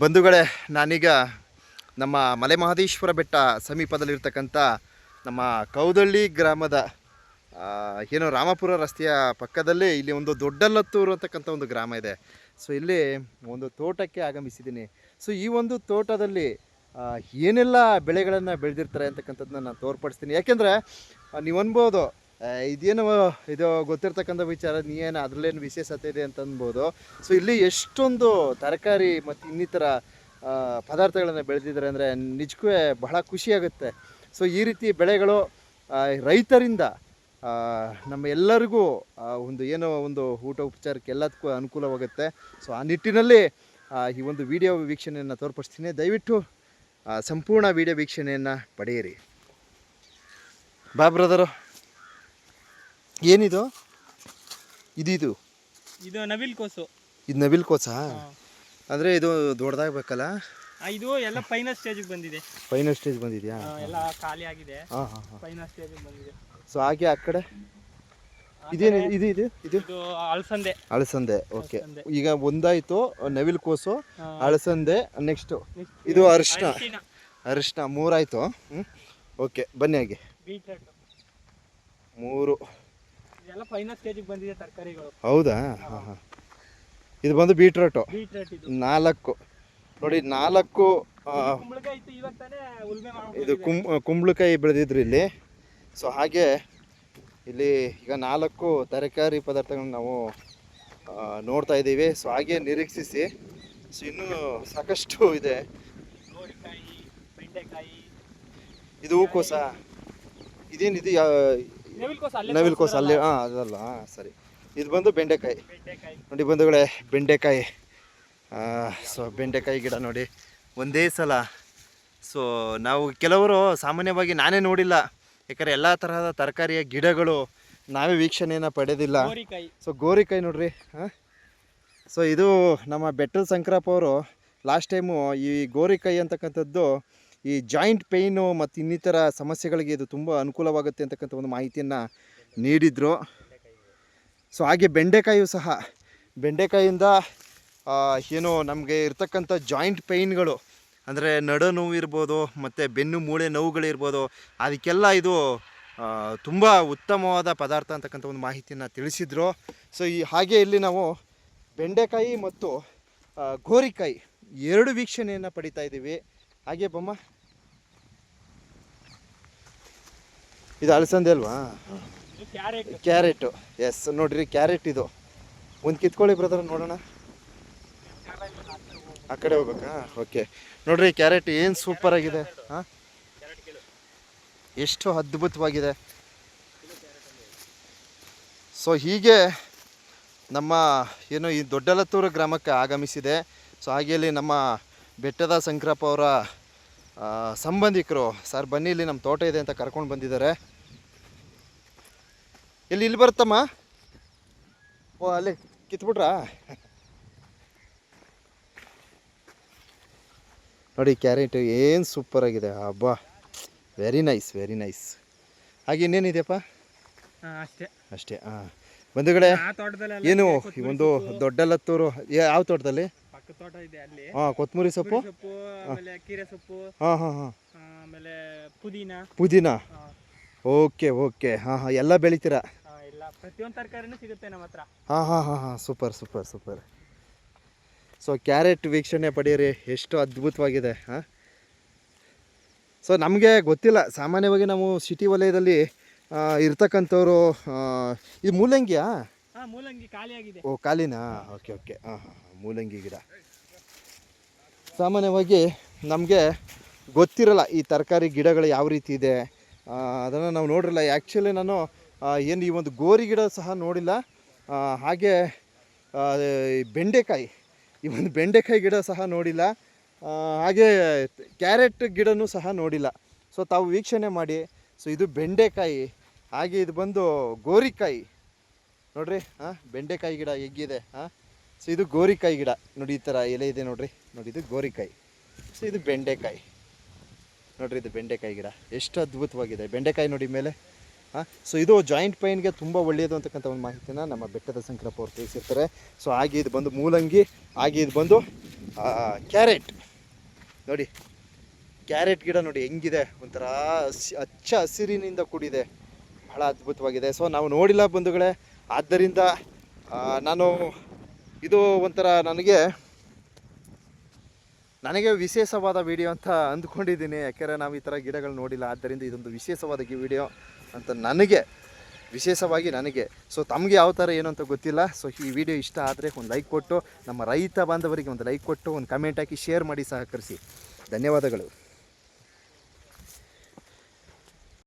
ಬಂಧುಗಳೇ, ನಾನೀಗ ನಮ್ಮ ಮಲೆ ಮಹದೇಶ್ವರ ಬೆಟ್ಟ ಸಮೀಪದಲ್ಲಿರ್ತಕ್ಕಂಥ ನಮ್ಮ ಕೌದಳ್ಳಿ ಗ್ರಾಮದ ಏನು ರಾಮಪುರ ರಸ್ತೆಯ ಪಕ್ಕದಲ್ಲಿ ಇಲ್ಲಿ ಒಂದು ದೊಡ್ಡಲ್ಲತ್ತೂರು ಅಂತಕ್ಕಂಥ ಒಂದು ಗ್ರಾಮ ಇದೆ. ಸೊ, ಇಲ್ಲಿ ಒಂದು ತೋಟಕ್ಕೆ ಆಗಮಿಸಿದ್ದೀನಿ. ಸೊ, ಈ ಒಂದು ತೋಟದಲ್ಲಿ ಏನೆಲ್ಲ ಬೆಳೆಗಳನ್ನು ಬೆಳೆದಿರ್ತಾರೆ ಅಂತಕ್ಕಂಥದ್ದನ್ನ ನಾನು ತೋರ್ಪಡಿಸ್ತೀನಿ. ಯಾಕೆಂದರೆ ನೀವು ಅನ್ಬೋದು ಇದೇನು, ಇದು ಗೊತ್ತಿರ್ತಕ್ಕಂಥ ವಿಚಾರ ನೀವೇನು ಅದರಲ್ಲೇನು ವಿಶೇಷತೆ ಇದೆ ಅಂತ ಅನ್ಬೋದು ಸೊ ಇಲ್ಲಿ ಎಷ್ಟೊಂದು ತರಕಾರಿ ಮತ್ತು ಇನ್ನಿತರ ಪದಾರ್ಥಗಳನ್ನು ಬೆಳೆದಿದ್ದಾರೆ ಅಂದರೆ ನಿಜಕ್ಕೂ ಬಹಳ ಖುಷಿಯಾಗುತ್ತೆ ಸೊ ಈ ರೀತಿ ಬೆಳೆಗಳು ರೈತರಿಂದ ನಮ್ಮ ಎಲ್ಲರಿಗೂ ಒಂದು ಏನೋ ಒಂದು ಊಟ ಉಪಚಾರಕ್ಕೆ ಎಲ್ಲದಕ್ಕೂ ಅನುಕೂಲವಾಗುತ್ತೆ. ಸೊ ಆ ನಿಟ್ಟಿನಲ್ಲಿ ಈ ಒಂದು ವಿಡಿಯೋ ವೀಕ್ಷಣೆಯನ್ನು ತೋರ್ಪಡಿಸ್ತೀನಿ. ದಯವಿಟ್ಟು ಸಂಪೂರ್ಣ ವಿಡಿಯೋ ವೀಕ್ಷಣೆಯನ್ನು ಪಡೆಯಿರಿ. ಬಾ ಬ್ರದರು ಏನಿದು? ಇದಿದು. ಇದು ನವಿಲ್ ಕೋಸು. ಇದು ನವಿಲ್ ಕೋಸಾ? ಅಂದರೆ ಇದು ದೊಡ್ಡದಾಗಬೇಕಲ್ಲ? ಇದು ಎಲ್ಲ ಫೈನಲ್ ಸ್ಟೇಜಿಗೆ ಬಂದಿದೆ. ಫೈನಲ್ ಸ್ಟೇಜ್ ಬಂದಿದೆಯಾ? ಎಲ್ಲ ಖಾಲಿ ಆಗಿದೆ. ಹಾಂ ಹಾಂ ಹಾಂ. ಫೈನಲ್ ಸ್ಟೇಜಿಗೆ ಬಂದಿದೆ. ಸೊ ಹಾಗೆ ಆ ಕಡೆ? ಇದೇನು ಇದು ಇದು ಇದು? ಅಳಸಂದೆ. ಅಳಸಂದೆ ಓಕೆ. ಈಗ ಒಂದಾಯಿತು ನವಿಲ್ ಕೋಸು ಅಳಸಂದೆ ನೆಕ್ಸ್ಟು. ಇದು ಅರಿಶಿನ ಅರಿಶಿನ, ಮೂರಾಯಿತು ಹ್ಞೂ ಓಕೆ ಬನ್ನಿ ಹಾಗೆ. ಮೂರು. ಬಂದಿದೆ ತರಕಾರಿಗಳು. ಹೌದಾ? ಹಾಂ ಹಾಂ. ಇದು ಬಂದು ಬೀಟ್ರೋಟು ಬೀಟ್ರೂಟ್ ಇದು. ನಾಲ್ಕು. ನೋಡಿ ನಾಲ್ಕು ಆ, ಕುಂಬಳಕಾಯಿ ಇತ್ತು ಇವಾಗ ತಾನೇ ಉಲ್ಮೆ ಇದು. ಕುಂ ಕುಂಬಳಕಾಯಿ ಬೆಳೆದಿದ್ರು ಇಲ್ಲಿ. ಸೊ ಹಾಗೆ ಇಲ್ಲಿ ಈಗ ನಾಲ್ಕು ತರಕಾರಿ ಪದಾರ್ಥಗಳನ್ನ ನಾವು ಆ, ನೋಡ್ತಾ ಇದ್ದೀವಿ. ಸೊ ಹಾಗೆ ನಿರೀಕ್ಷಿಸಿ. ಸೊ ಇನ್ನೂ ಸಾಕಷ್ಟು ಇದೆ. ಗೋರಿಕಾಯಿ ಬೆಂಡೆಕಾಯಿ. ಇದು ಹೂಕೋಸ. ಇದೇನಿದು ಯಾ ನವಿಲ್ ಕೋಸು ಅಲ್ಲೇ ಹಾ ಅದಲ್ಲ ಹಾಂ ಸರಿ. ಇದು ಬಂದು ಬೆಂಡೆಕಾಯಿ. ನೋಡಿ ಬಂಧುಗಳೇ ಬೆಂಡೆಕಾಯಿ. ಸೊ ಬೆಂಡೆಕಾಯಿ ಗಿಡ ನೋಡಿ ಒಂದೇ ಸಲ. ಸೊ ನಾವು ಕೆಲವರು ಸಾಮಾನ್ಯವಾಗಿ ನಾನೇ ನೋಡಿಲ್ಲ. ಯಾಕಂದರೆ ಎಲ್ಲ ತರಹದ ತರಕಾರಿಯ ಗಿಡಗಳು ನಾವೇ ವೀಕ್ಷಣೆಯನ್ನು ಪಡೆದಿಲ್ಲ. ಸೊ ಗೋರಿಕಾಯಿ ನೋಡ್ರಿ ಹಾಂ. ಸೊ ಇದು ನಮ್ಮ ಬೆಟ್ಟದ ಸಂಕ್ರಪ್ಪ ಅವರು ಲಾಸ್ಟ್ ಟೈಮು ಈ ಗೋರಿಕಾಯಿ ಅಂತಕ್ಕಂಥದ್ದು ಈ ಜಾಯಿಂಟ್ ಪೇಯ್ನು ಮತ್ತು ಇನ್ನಿತರ ಸಮಸ್ಯೆಗಳಿಗೆ ಇದು ತುಂಬ ಅನುಕೂಲವಾಗುತ್ತೆ ಅಂತಕ್ಕಂಥ ಒಂದು ಮಾಹಿತಿಯನ್ನು ನೀಡಿದರು. ಸೊ ಹಾಗೆ ಬೆಂಡೆಕಾಯಿಯು ಸಹ. ಬೆಂಡೆಕಾಯಿಂದ ಏನು ನಮಗೆ ಇರ್ತಕ್ಕಂಥ ಜಾಯಿಂಟ್ ಪೇಯ್ನ್ಗಳು, ಅಂದರೆ ನಡು ನೋವು ಇರ್ಬೋದು, ಮತ್ತು ಬೆನ್ನು ಮೂಳೆ ನೋವುಗಳಿರ್ಬೋದು, ಅದಕ್ಕೆಲ್ಲ ಇದು ತುಂಬ ಉತ್ತಮವಾದ ಪದಾರ್ಥ ಅಂತಕ್ಕಂಥ ಒಂದು ಮಾಹಿತಿಯನ್ನು ತಿಳಿಸಿದರು. ಸೊ ಈ ಹಾಗೆ ಇಲ್ಲಿ ನಾವು ಬೆಂಡೆಕಾಯಿ ಮತ್ತು ಗೋರಿಕಾಯಿ ಎರಡು ವೀಕ್ಷಣೆಯನ್ನು ಪಡಿತಾ ಇದ್ದೀವಿ. ಹಾಗೆ ಬೊಮ್ಮ. ಇದು ಅಲಸಂದೆ ಅಲ್ವಾ? ಕ್ಯಾರೆಟ್. ಕ್ಯಾರೆಟು. ಎಸ್ ನೋಡ್ರಿ ಕ್ಯಾರೆಟ್ ಇದು. ಒಂದು ಕಿತ್ಕೊಳ್ಳಿ ಬ್ರದರ್ ನೋಡೋಣ. ಆ ಕಡೆ ಹೋಗ್ಬೇಕಾ? ಓಕೆ ನೋಡ್ರಿ ಕ್ಯಾರೆಟ್ ಏನು ಸೂಪರ್ ಆಗಿದೆ? ಹಾಂ? ಎಷ್ಟು ಅದ್ಭುತವಾಗಿದೆ. ಸೊ ಹೀಗೆ ನಮ್ಮ ಏನು ಈ ದೊಡ್ಡಲತ್ತೂರು ಗ್ರಾಮಕ್ಕೆ ಆಗಮಿಸಿದೆ. ಸೊ ಹಾಗೆ ಇಲ್ಲಿ ನಮ್ಮ ಬೆಟ್ಟದ ಶಂಕರಪ್ಪ ಅವರ ಸಂಬಂಧಿಕರು. ಸರ್ ಬನ್ನಿ ಇಲ್ಲಿ ನಮ್ಮ ತೋಟ ಇದೆ ಅಂತ ಕರ್ಕೊಂಡು ಬಂದಿದ್ದಾರೆ. ಎಲ್ಲಿ ಇಲ್ಲಿ ಬರುತ್ತಮ್ಮ? ಓ ಅಲ್ಲಿ ಕಿತ್ಬಿಟ್ರಾ? ನೋಡಿ ಕ್ಯಾರೆಟ್ ಏನು ಸೂಪರ್ ಆಗಿದೆ. ಹಬ್ಬ. ವೆರಿ ನೈಸ್ ವೆರಿ ನೈಸ್ ಹಾಗೆ ಇನ್ನೇನಿದೆಯಪ್ಪ? ಅಷ್ಟೇ. ಅಷ್ಟೇ ಹಾಂ. ಬಂಧುಗಳೇ ಏನು ಈ ಒಂದು ದೊಡ್ಡ ಲತ್ತೂರು ಯಾವ ತೋಟದಲ್ಲಿ? ತೋಟ ಇದೆ ಅಲ್ಲಿ. ಹಾ ಕೊತ್ತಂಬರಿ ಸೊಪ್ಪು? ಸೊಪ್ಪು ಆಮೇಲೆ ಕೀರೆ ಸೊಪ್ಪು ಹಾ ಹಾ ಹಾ. ಆಮೇಲೆ ಪುದೀನ. ಪುದೀನ? Okay okay. ಹಾ ಹಾ ಎಲ್ಲ ಬೆಳಿತೀರಾ? ಆ, ಎಲ್ಲ ಪ್ರತಿಯೊಂದು ತರಕಾರಿನೂ ಸಿಗುತ್ತೆ ನಮ್ಮ ಹತ್ರ. ಹಾ ಹಾ ಹಾಂ ಹಾಂ. Super super super. So carrot ವೀಕ್ಷಣೆ ಪಡೆಯಿರಿ. ಎಷ್ಟು ಅದ್ಭುತವಾಗಿದೆ ಹಾಂ. ಸೊ ನಮಗೆ ಗೊತ್ತಿಲ್ಲ. ಸಾಮಾನ್ಯವಾಗಿ ನಾವು ಸಿಟಿ ವಲಯದಲ್ಲಿ ಆ, ಇರ್ತಕ್ಕಂಥವ್ರು ಆ, ಇದು ಮೂಲಂಗಿಯಾ? ಮೂಲಂಗಿ ಓ, ಖಾಲಿನಾ? Okay okay. ಹಾಂ ಮೂಲಂಗಿ ಗಿಡ. ಸಾಮಾನ್ಯವಾಗಿ ನಮಗೆ ಗೊತ್ತಿರಲ್ಲ ಈ ತರಕಾರಿ ಗಿಡಗಳು ಯಾವ ರೀತಿ ಇದೆ. ಅದನ್ನು ನಾವು ನೋಡಿರಲ್ಲ. ಆ್ಯಕ್ಚುಲಿ ನಾನು ಏನು ಈ ಒಂದು ಗೋರಿ ಗಿಡ ಸಹ ನೋಡಿಲ್ಲ. ಹಾಗೆ ಬೆಂಡೆಕಾಯಿ, ಈ ಒಂದು ಬೆಂಡೆಕಾಯಿ ಗಿಡ ಸಹ ನೋಡಿಲ್ಲ. ಹಾಗೆ ಕ್ಯಾರೆಟ್ ಗಿಡನೂ ಸಹ ನೋಡಿಲ್ಲ. ಸೊ ತಾವು ವೀಕ್ಷಣೆ ಮಾಡಿ. ಸೊ ಇದು ಬೆಂಡೆಕಾಯಿ, ಹಾಗೆ ಇದು ಬಂದು ಗೋರಿಕಾಯಿ. ನೋಡ್ರಿ ಹಾಂ ಬೆಂಡೆಕಾಯಿ ಗಿಡ ಎಗ್ಗಿದೆ ಹಾಂ ಸೊ ಇದು ಗೋರಿಕಾಯಿ ಗಿಡ. ನೋಡಿ, ಈ ಥರ ಎಲೆ ಇದೆ ನೋಡ್ರಿ. ನೋಡಿ, ಇದು ಗೋರಿಕಾಯಿ. ಸೊ ಇದು ಬೆಂಡೆಕಾಯಿ. ನೋಡ್ರಿ, ಇದು ಬೆಂಡೆಕಾಯಿ ಗಿಡ. ಎಷ್ಟು ಅದ್ಭುತವಾಗಿದೆ. ಬೆಂಡೆಕಾಯಿ ನೋಡಿ ಮೇಲೆ ಹಾಂ ಸೊ ಇದು ಜಾಯಿಂಟ್ ಪೈನ್ಗೆ ತುಂಬ ಒಳ್ಳೆಯದು ಅಂತಕ್ಕಂಥ ಒಂದು ಮಾಹಿತಿನ ನಮ್ಮ ಬೆಟ್ಟದ ಸಂಕ್ರಪ್ಪ ಅವ್ರು ತಿಳಿಸಿರ್ತಾರೆ. ಸೊ ಹಾಗೆ ಇದು ಬಂದು ಮೂಲಂಗಿ, ಹಾಗೆ ಇದು ಬಂದು ಕ್ಯಾರೆಟ್. ನೋಡಿ, ಕ್ಯಾರೆಟ್ ಗಿಡ ನೋಡಿ ಹೆಂಗಿದೆ. ಒಂಥರ ಹಚ್ಚ ಹಸಿರಿನಿಂದ ಕೂಡಿದೆ. ಬಹಳ ಅದ್ಭುತವಾಗಿದೆ. ಸೊ ನಾವು ನೋಡಿಲ್ಲ ಬಂಧುಗಳೇ ಆದ್ದರಿಂದ ನಾನು ಇದು ಒಂಥರ ನನಗೆ ನನಗೆ ವಿಶೇಷವಾದ ವಿಡಿಯೋ ಅಂತ ಅಂದ್ಕೊಂಡಿದ್ದೀನಿ. ಯಾಕೆಂದರೆ ನಾವು ಈ ಥರ ಗಿಡಗಳು ನೋಡಿಲ್ಲ. ಆದ್ದರಿಂದ ಇದೊಂದು ವಿಶೇಷವಾದ ವಿಡಿಯೋ ಅಂತ ನನಗೆ, ವಿಶೇಷವಾಗಿ ನನಗೆ. ಸೊ ತಮಗೆ ಯಾವ ಥರ ಏನು ಅಂತ ಗೊತ್ತಿಲ್ಲ. ಸೊ ಈ ವಿಡಿಯೋ ಇಷ್ಟ ಆದರೆ ಒಂದು ಲೈಕ್ ಕೊಟ್ಟು, ನಮ್ಮ ರೈತ ಬಾಂಧವರಿಗೆ ಒಂದು ಲೈಕ್ ಕೊಟ್ಟು, ಒಂದು ಕಮೆಂಟ್ ಹಾಕಿ ಶೇರ್ ಮಾಡಿ ಸಹಕರಿಸಿ. ಧನ್ಯವಾದಗಳು.